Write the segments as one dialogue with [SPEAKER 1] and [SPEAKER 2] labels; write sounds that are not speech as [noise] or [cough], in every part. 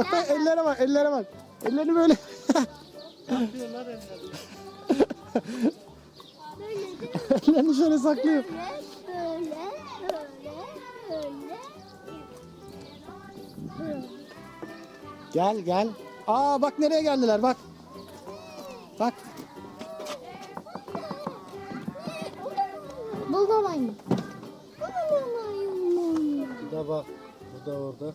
[SPEAKER 1] [laughs] Ellere bak ellere bak. Ellerini böyle.
[SPEAKER 2] Yapıyorlar elleri.
[SPEAKER 3] Böyle değil mi?
[SPEAKER 1] Ellerini şöyle saklıyor.
[SPEAKER 3] Böyle, böyle, böyle, böyle.
[SPEAKER 1] Gel gel. Aa bak nereye geldiler bak. Bak.
[SPEAKER 3] Bu da maymun. Bu da
[SPEAKER 2] bak. Bu da orada.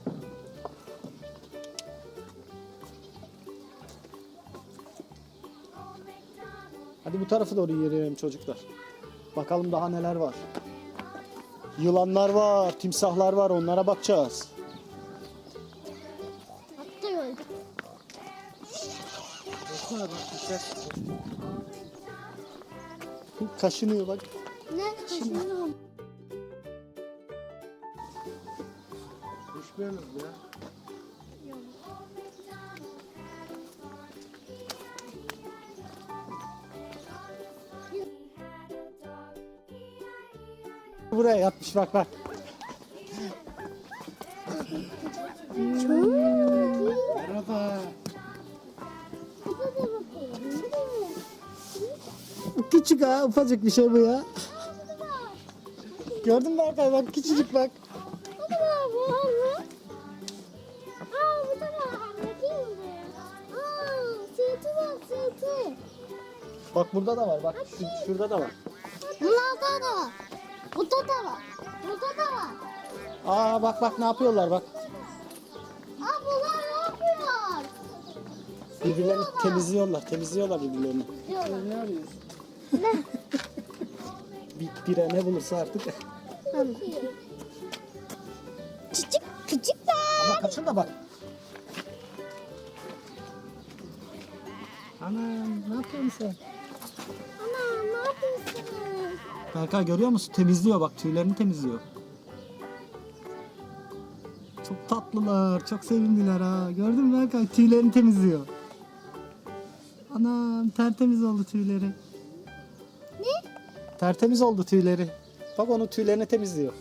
[SPEAKER 1] Hadi bu tarafa doğru yürüyelim çocuklar. Bakalım daha neler var. Yılanlar var, timsahlar var onlara bakacağız.
[SPEAKER 3] Hatta.
[SPEAKER 2] Baksana bak.
[SPEAKER 1] Kaşınıyor bak.
[SPEAKER 3] Ne kaşınıyor?
[SPEAKER 2] Düşmüyoruz ya.
[SPEAKER 1] Buraya yatmış bak bak.
[SPEAKER 2] Merhaba.
[SPEAKER 1] Küçük ha ufacık bir şey bu ya. Gördün mü Berkay bak küçücük bak. Bak burada da var bak şu- şurada da var.
[SPEAKER 3] Bunlarda da var. Burada da var. Burada da var.
[SPEAKER 1] Aa bak bak ne yapıyorlar bak.
[SPEAKER 3] Aa bunlar ne yapıyor?
[SPEAKER 1] Birbirlerini temizliyorlar temizliyorlar birbirlerini.
[SPEAKER 3] Diyorlar.
[SPEAKER 2] Ne arıyorsun? [laughs]
[SPEAKER 1] Bir, bire ne bulursa artık.
[SPEAKER 3] Küçük küçük de.
[SPEAKER 1] Ama kaçın da bak. Anam ne yapıyorsun sen?
[SPEAKER 3] Ana ne yapıyorsun?
[SPEAKER 1] Berkay görüyor musun? Temizliyor bak tüylerini temizliyor. Çok tatlılar, çok sevimliler ha. Gördün mü Berkay? Tüylerini temizliyor. Anam tertemiz oldu tüyleri.
[SPEAKER 3] Ne?
[SPEAKER 1] Tertemiz oldu tüyleri. Bak onun tüylerini temizliyor.